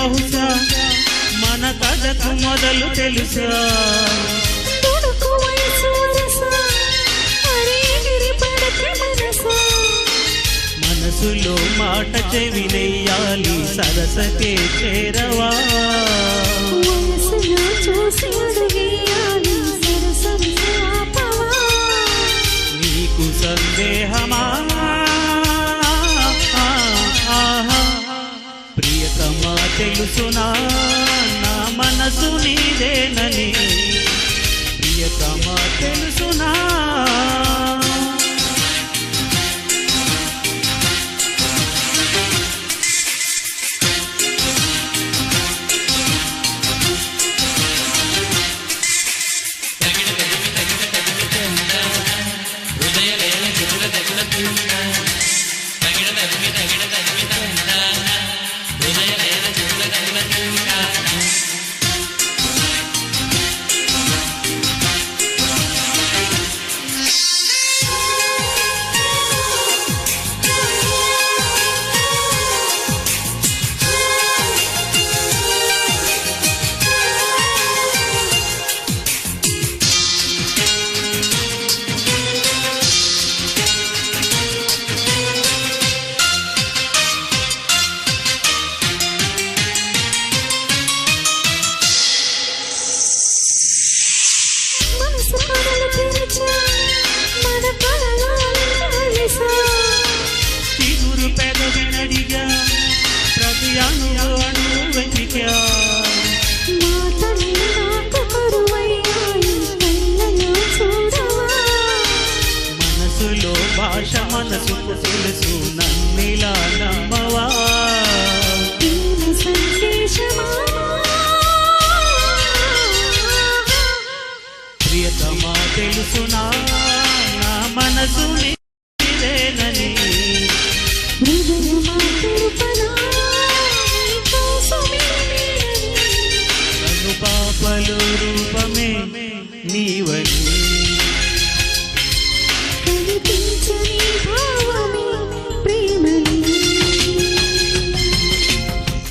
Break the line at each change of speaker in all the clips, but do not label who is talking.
బహుశా మన కథకు మొదలు తెలుసా? మనసులో మాట చెవినయ్యాలి సరసకే చేరవా?
చూసి
ప్రియతమా మనసులో భాష మనసుకు తెలుసు నన్నిలా నమ్మవా? ప్రియతమా తెలుసునా? నా మనసు నీదేనని పాపలు రూపమే నీవని.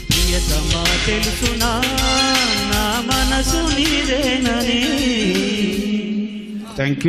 ప్రియతమా తెలుసునా నా మనసు నీదేనని.
Thank you